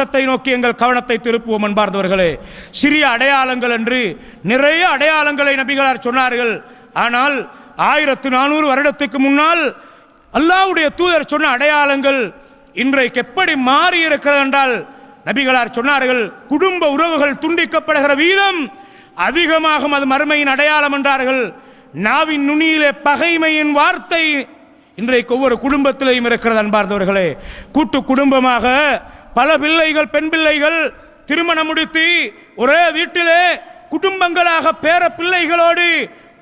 மாற்றத்தை நோக்கி எங்கள் கவனத்தை திருப்புவோம் என்பார்ந்தவர்களே சிறிய அடையாளங்கள் என்று நிறைய அடையாளங்களை நபிகளார் சொன்னார்கள். ஆனால் ஆயிரத்து நானூறு வருடத்துக்கு முன்னால் அல்லாவுடைய தூதர் சொன்ன அடையாளங்கள் இன்றைக்கு எப்படி மாறி இருக்கிறது என்றால் நபிகளார் சொன்னார்கள் குடும்ப உறவுகள் துண்டிக்கப்படுகிற வீதம் அதிகமாகும் அது மறுமையின் அடையாளம் என்றார்கள். நாவின் நுனியிலே பகைமையின் வார்த்தை இன்றைக்கு ஒவ்வொரு குடும்பத்திலையும் இருக்கிறது அன்பார்ந்தவர்களே. கூட்டு குடும்பமாக பல பிள்ளைகள் பெண் பிள்ளைகள் திருமணம் முடித்து ஒரே வீட்டிலே குடும்பங்களாக பேர பிள்ளைகளோடு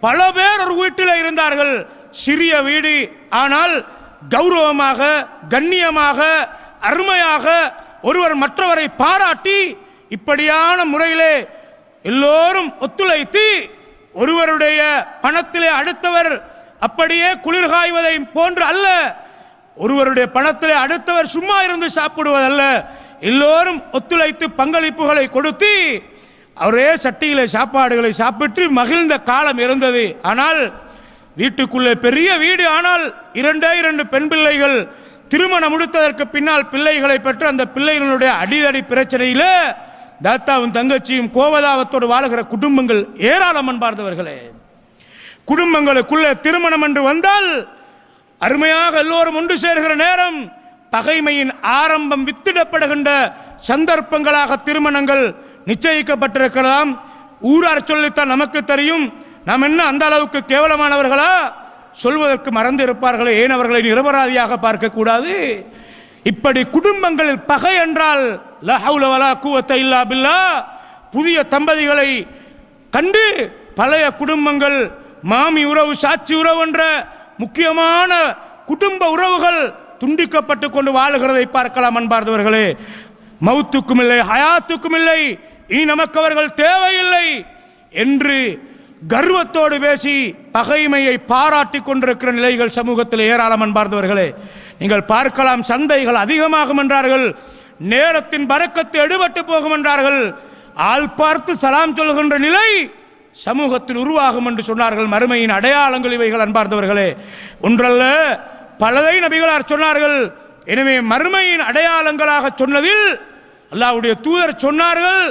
பல பேர் ஒரு வீட்டில் இருந்தார்கள். சிறிய வீடு ஆனால் கௌரவமாக கண்ணியமாக அருமையாக ஒருவர் மற்றவரை பாராட்டி இப்படியான முறையிலே எல்லோரும் ஒத்துழைத்து ஒருவருடைய பணத்திலே அடுத்தவர் அப்படியே குளிர்காய்வதை போன்று அல்ல ஒருவருடைய பணத்தில் அடுத்தவர் சும்மா இருந்து சாப்பிடுவதல்ல எல்லோரும் ஒத்துழைத்து பங்களிப்புகளை கொடுத்து அவரே சட்டியில சாப்பாடுகளை சாப்பிட்டு மகிழ்ந்த காலம் இருந்தது. ஆனால் வீட்டுக்குள்ளே பெரிய வீடு. ஆனால் இரண்டே இரண்டு பெண் பிள்ளைகள் திருமணம் முடித்ததற்கு பின்னால் பிள்ளைகளை பெற்று அந்த பிள்ளைகளுடைய அடிதடி பிரச்சனையில தாத்தாவும் தங்கச்சியும் கோவதாவத்தோடு வாழுகிற குடும்பங்கள் ஏராளம் அன்பார்ந்தவர்களே. குடும்பங்களுக்குள்ள திருமணம் என்று வந்தால் அருமையாக எல்லோரும் ஒன்று சேர்கிற நேரம் பகைமையின் ஆரம்பம் வித்திடப்படுகின்ற சந்தர்ப்பங்களாக திருமணங்கள் நிச்சயிக்கப்பட்டிருக்கலாம். ஊரார் சொல்லித்தான் நமக்கு தெரியும். நாம் என்ன அந்த அளவுக்கு கேவலமானவர்களா? சொல்வதற்கு மறந்து இருப்பார்களே ஏன் அவர்களை நிரபராதியாக பார்க்க கூடாது? இப்படி குடும்பங்களில் பகை என்றால் லா ஹவுல இல்லா பில்லா. புதிய தம்பதிகளை கண்டு பழைய குடும்பங்கள் மாமி உறவு சாட்சி உறவு என்ற முக்கியமான குடும்ப உறவுகள் துண்டிக்கப்பட்டு கொண்டு வாழுகிறதை பார்க்கலாம் அன்பார்ந்தவர்களே. மௌத்துக்கும் இல்லை ஹயாத்துக்கும் இல்லை இனி நமக்கு அவர்கள் தேவையில்லை என்று கர்வத்தோடு பேசி பகைமையை பாராட்டி கொண்டிருக்கிற நிலைகள் சமூகத்தில் ஏராளம் அன்பார்ந்தவர்களே. நீங்கள் பார்க்கலாம் சந்தைகள் அதிகமாகும் என்றார்கள் நேரத்தின் பறக்கத்து எடுபட்டு போகும் என்றார்கள் ஆள் பார்த்து சலாம் சொல்கின்ற நிலை சமூகத்தில் உருவாகும் என்று சொன்னார்கள் மறுமையின் அடையாளங்கள் இவைகள் அன்பார்ந்தவர்களே. ஒன்றல்ல பலதை நபிகளார் சொன்னார்கள். எனவே மறுமையின் அடையாளங்களாக சொன்னதில் அல்லாவுடைய தூதர் சொன்னார்கள்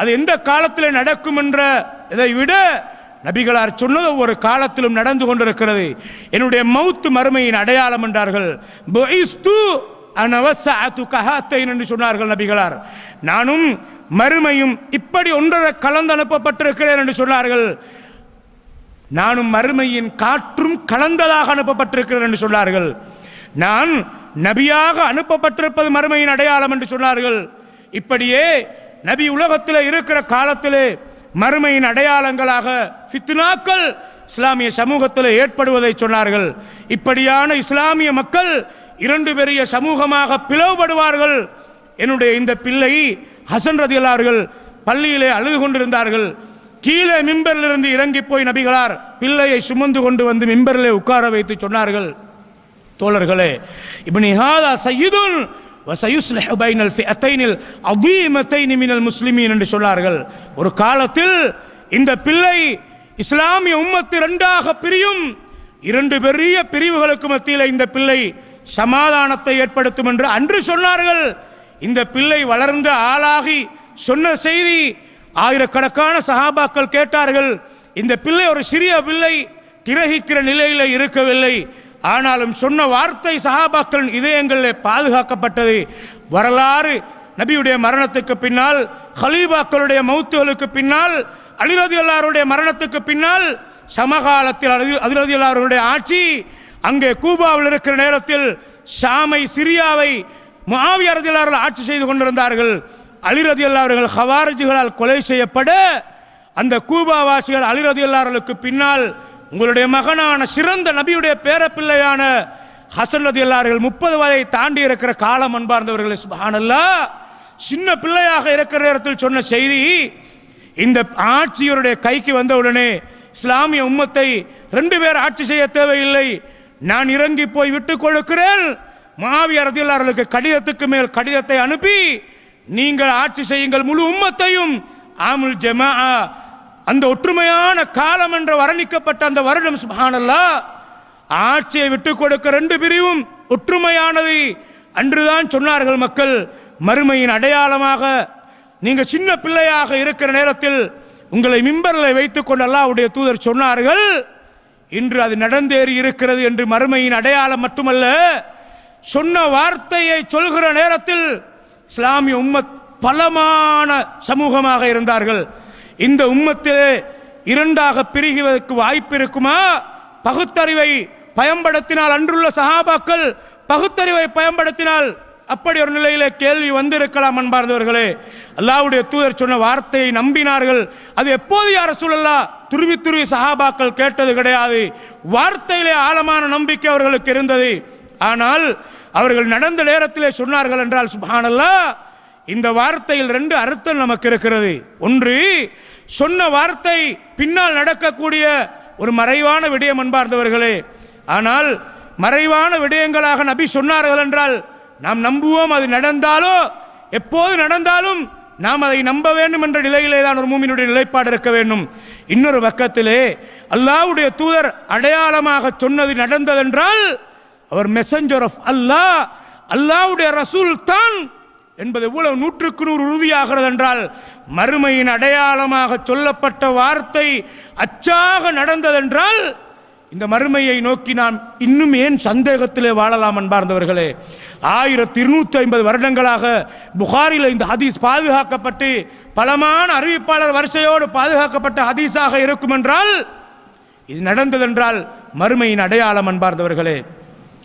அது எந்த காலத்தில் நடக்கும் என்ற இதை விட நபிகளார் சொன்னது ஒவ்வொரு காலத்திலும் நடந்து கொண்டிருக்கிறது. என்னுடைய மௌத்து மறுமையின் அடையாளம் என்றார்கள். என்று சொன்னார்கள் நபிகளார். நானும் மறுமையும் இப்படி ஒன்றரை கலந்து அனுப்பப்பட்டிருக்கிறேன் என்று சொன்னார்கள். நானும் மறுமையின் காற்றும் கலந்ததாக அனுப்பப்பட்டிருக்கிறேன் என்று சொன்னார்கள். நான் நபியாக அனுப்பப்பட்டிருப்பது மறுமையின் அடையாளம் என்று சொன்னார்கள். இப்படியே நபி உலகத்தில் இருக்கிற காலத்திலே மறுமையின் அடையாளங்களாக ஃபித்னாக்கள் இஸ்லாமிய சமூகத்தில் ஏற்படுவதை சொன்னார்கள். இப்படியான இஸ்லாமிய மக்கள் இரண்டு பெரிய சமூகமாக பிளவுபடுவார்கள். என்னுடைய இந்த பிள்ளை ஹசன் ரதியலார்கள் பள்ளியிலே அழுது கொண்டிருந்தார்கள். கீழே மிம்பரிலிருந்து இறங்கி போய் நபிகளார் பிள்ளையை சுமந்து கொண்டு வந்து மிம்பரிலே உட்கார வைத்து சொன்னார்கள். தோழர்களே இப்னி ஹாதா சய்யிதுன் வசயுஸ்லஹ் பைனல் ஃபிஅத்தைனில் அதீமத்தைனி மினல் முஸ்லிமீன் என்று சொன்னார்கள். ஒரு காலத்தில் இந்த பிள்ளை இஸ்லாமிய உம்மத்து இரண்டாக பிரியும். இரண்டு பெரிய பிரிவுகளுக்கு மத்தியில் இந்த பிள்ளை சமாதானத்தை ஏற்படுத்தும் என்று அன்று சொன்னார்கள். இந்த பிள்ளை வளர்ந்து ஆளாகி சொன்ன செய்தி ஆயிரக்கணக்கான சஹாபாக்கள் கேட்டார்கள். இந்த பிள்ளை ஒரு சிறிய பிள்ளை கிரகிக்கிற நிலையில் இருக்கவில்லை. ஆனாலும் சொன்ன வார்த்தை சஹாபாக்களின் இதயங்களில் பாதுகாக்கப்பட்டது. வரலாறு நபியுடைய மரணத்துக்கு பின்னால் ஹலீபாக்களுடைய மௌத்துகளுக்கு பின்னால் அலிரதி அல்லாருடைய மரணத்துக்கு பின்னால் சமகாலத்தில் அதிரதி அல்லாருடைய ஆட்சி அங்கே கூபாவில் இருக்கிற நேரத்தில் ஷாமை சிரியாவை முஆவியா ரதியல்லார்கள் ஆட்சி செய்து கொண்டிருந்தார்கள். அலிரதி அல்லார்கள் ஹவாரிஜிகளால் கொலை செய்யப்பட அந்த கூபாவாசிகள் அலிரதி அல்லார்களுக்கு பின்னால் உங்களுடைய மகனான சிறந்த நபியுடைய பேரப்பிள்ளையான ஹசன் ரதி அல்லார்கள் முப்பது வயதை தாண்டி இருக்கிற காலம் அன்பார்ந்தவர்களே சுபஹானல்லா சின்ன பிள்ளையாக இருக்கிற நேரத்தில் சொன்ன செய்தி இந்த ஆட்சியருடைய கைக்கு வந்தவுடனே இஸ்லாமிய உம்மத்தை ரெண்டு பேர் ஆட்சி செய்ய தேவையில்லை நான் இறங்கி போய் விட்டுக் கொடுக்கிறேன் மாவிய ரதியல்லார்களுக்கு கடிதத்துக்கு மேல் கடிதத்தை அனுப்பி நீங்கள் ஆட்சி செய்யுங்கள் முழு உம்மத்தையும். ஆமுல் ஜமா அந்த ஒற்றுமையான காலம் என்று வர்ணிக்கப்பட்ட அந்த வருடம் சுபஹானல்லா ஆட்சியை விட்டுக் கொடுக்க ரெண்டு பிரிவும் ஒற்றுமையானது. அன்றுதான் சொன்னார்கள் மக்கள் மறுமையின் அடையாளமாக நீங்க சின்ன பிள்ளையாக இருக்கிற நேரத்தில் உங்களை மிம்பரில் வைத்துக் கொண்டு அல்லாஹ்வுடைய தூதர் சொன்னார்கள். இன்று அது நடந்தேறி இருக்கிறது என்று மறுமையின் அடையாளம் மட்டுமல்ல சொன்ன வார்த்தையை சொல்கிற நேரத்தில் இஸ்லாமிய உம்மத் பலமான சமூகமாக இருந்தார்கள். இந்த உம்மத்திலே இரண்டாக பிரிகுவதற்கு வாய்ப்பு இருக்குமா பகுத்தறிவை பயன்படுத்தினால் அன்றுள்ள சஹாபாக்கள் பகுத்தறிவை பயன்படுத்தினால் அப்படி ஒரு நிலையிலே கேள்வி வந்திருக்கலாம் அன்பார்ந்தவர்களே. அல்லாவுடைய தூதர் சொன்ன வார்த்தையை நம்பினார்கள். அது எப்போது யார சொல்லலா துருவி துருவி சஹாபாக்கள் கேட்டது கிடையாது. வார்த்தையிலே ஆழமான நம்பிக்கை அவர்களுக்கு இருந்தது. ஆனால் அவர்கள் நடந்த நேரத்திலே சொன்னார்கள் என்றால் சுபானல்லா இந்த வார்த்தையில் ரெண்டு அர்த்தம் நமக்கு இருக்கிறது. ஒன்று சொன்ன வார்த்தை பின்னால் நடக்கக்கூடிய ஒரு மறைவான விடயம் அன்பார்ந்தவர்களே. ஆனால் மறைவான விடயங்களாக நபி சொன்னார்கள் என்றால் நாம் நம்புவோம் அது நடந்தாலோ எப்போது நடந்தாலும் நாம் அதை நம்ப வேண்டும் என்ற நிலையிலே தான் ஒரு மூமியினுடைய நிலைப்பாடு இருக்க வேண்டும். இன்னொரு பக்கத்திலே அல்லாவுடைய தூதர் அடையாளமாக சொன்னது நடந்ததென்றால் அவர் மெசஞ்சர் ஆஃப் அல்லாஹ் அல்லாவுடைய ரசூல் தான் என்பது எவ்வளவு நூற்றுக்கு நூறு உறுதியாகிறது என்றால் மறுமையின் அடையாளமாக சொல்லப்பட்ட வார்த்தை அச்சாக நடந்ததென்றால் இந்த மறுமையை நோக்கி நாம் இன்னும் ஏன் சந்தேகத்திலே வாழலாம் அன்பார்ந்தவர்களே? ஆயிரத்தி இருநூத்தி ஐம்பது வருடங்களாக புகாரில் இந்த ஹதீஸ் பாதுகாக்கப்பட்டு பலமான அறிவிப்பாளர் வரிசையோடு பாதுகாக்கப்பட்ட ஹதீஸாக இருக்கும் என்றால் இது நடந்ததென்றால் மறுமையின் அடையாளம் அன்பார்ந்தவர்களே.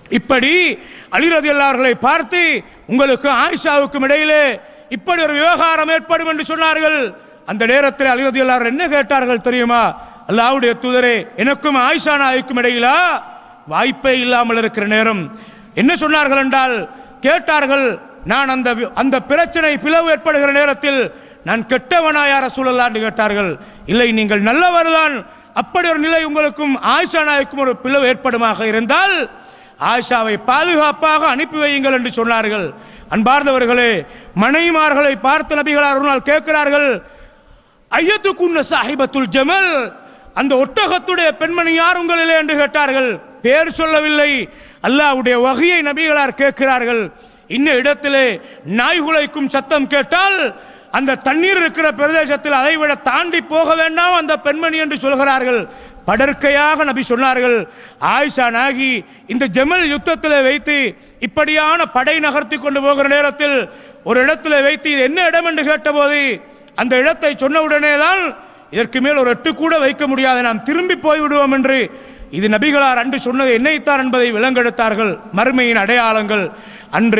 இப்படி அலிரதி அல்லார்களை பார்த்து உங்களுக்கு ஆயிஷாவுக்கும் இடையிலே இப்படி ஒரு விவகாரம் ஏற்படும் என்று சொன்னார்கள். அந்த நேரத்தில் அலிரதி அல்லார் என்ன கேட்டார்கள் தெரியுமா? அல்லாவுடைய தூதரே எனக்கும் ஆயிஷா நாய்க்கும் இடையிலா வாய்ப்பே இல்லாமல் இருக்கிற நேரம். என்ன சொன்னார்கள் என்றால் கேட்டார்கள் நான் அந்த அந்த பிரச்சனை பிளவு ஏற்படுகிற நேரத்தில் நான் கெட்டவனா யார சூழலான்னு கேட்டார்கள். இல்லை நீங்கள் நல்லவர்தான். அப்படி ஒரு நிலை உங்களுக்கும் ஆயிஷா நாய்க்கும் ஒரு பிளவு ஏற்படுமாக இருந்தால் ஆயிஷாவை பாதுகாப்பாக அனுப்பி வையுங்கள் என்று சொன்னார்கள். அன்பார்ந்தவர்களே மனைமார்களை பார்த்து நபிகளார் ஒரு நாள் கேட்கிறார்கள் ஐயத்துக்குன்ன சாஹிபத்துல் ஜமல்? அந்த ஒட்டகத்துடைய பெண்மணி யார் உங்களிலே? என்று கேட்டார்கள். பேர் சொல்லவில்லை. அல்லாஹ்வுடைய வகையை நபிகளார் கேட்கிறார்கள். இன்ன இடத்திலே நாய் குலைக்கும் சத்தம் கேட்டால் அந்த தண்ணீர் இருக்கிற பிரதேசத்தில் அதைவிட தாண்டி போக வேண்டாம் அந்த பெண்மணி என்று சொல்கிறார்கள். படற்கையாக நபி சொன்னார்கள். ஆயிஷா நாகி இந்த ஜெமல் யுத்தத்தில் வைத்து இப்படியான படை நகர்த்தி கொண்டு போகிற நேரத்தில் ஒரு இடத்துல வைத்து இது என்ன இடம் என்று கேட்டபோது அந்த இடத்தை சொன்ன தான் இதற்கு மேல் ஒரு எட்டு கூட வைக்க முடியாது. நாம் திரும்பி போய்விடுவோம் என்று இது நபிகளார் அன்று சொன்னது என்னைத்தான் என்பதை விலங்கெடுத்தார்கள். மறுமையின் அடையாளங்கள் அன்று